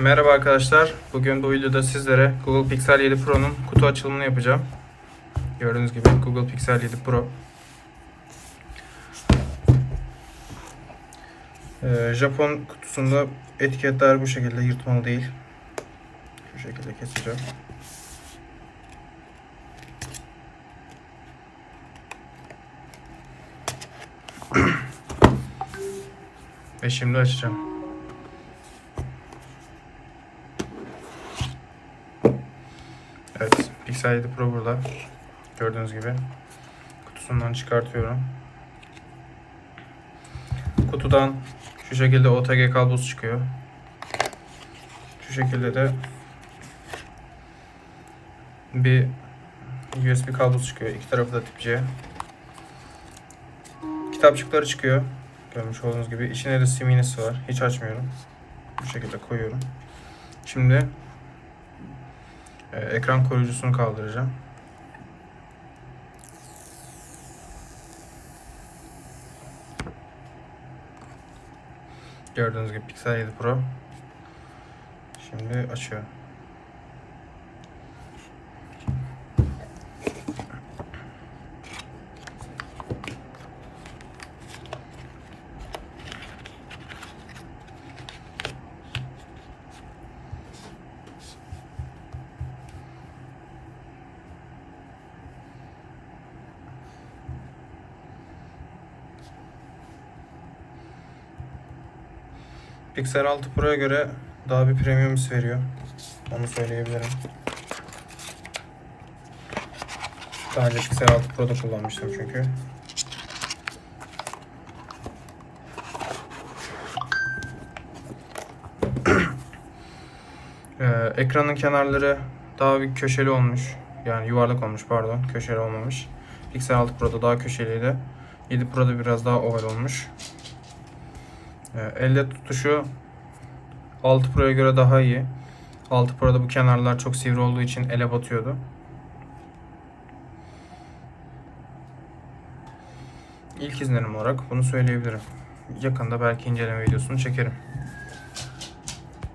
Merhaba arkadaşlar. Bugün bu videoda sizlere Google Pixel 7 Pro'nun kutu açılımını yapacağım. Gördüğünüz gibi Google Pixel 7 Pro. Ee, Japon kutusunda etiketler bu şekilde yırtmalı değil. Şu şekilde keseceğim. Ve şimdi açacağım. Evet, Pixel 7 Pro burada. Gördüğünüz gibi. Kutusundan çıkartıyorum. Kutudan şu şekilde OTG kablosu çıkıyor. Şu şekilde de bir USB kablosu çıkıyor. İki tarafı da tip C. Kitapçıkları çıkıyor. Görmüş olduğunuz gibi. İçinde de sim iğnesi var. Hiç açmıyorum. Bu şekilde koyuyorum. Şimdi ee, ekran koruyucusunu kaldıracağım. Gördüğünüz gibi Pixel 7 Pro. Şimdi açıyor. Pixel 6 Pro'ya göre daha bir premium his veriyor. Onu söyleyebilirim. Daha önce Pixel 6 Pro'da kullanmıştım çünkü. Ee, ekranın kenarları daha bir köşeli olmuş. Yani yuvarlak olmuş pardon. Köşeli olmamış. Pixel 6 Pro'da daha köşeliydi. 7 Pro'da biraz daha oval olmuş. Ee, Elle tutuşu 6 Pro'ya göre daha iyi. 6 Pro'da bu kenarlar çok sivri olduğu için ele batıyordu. İlk izlenim olarak bunu söyleyebilirim. Yakında belki inceleme videosunu çekerim.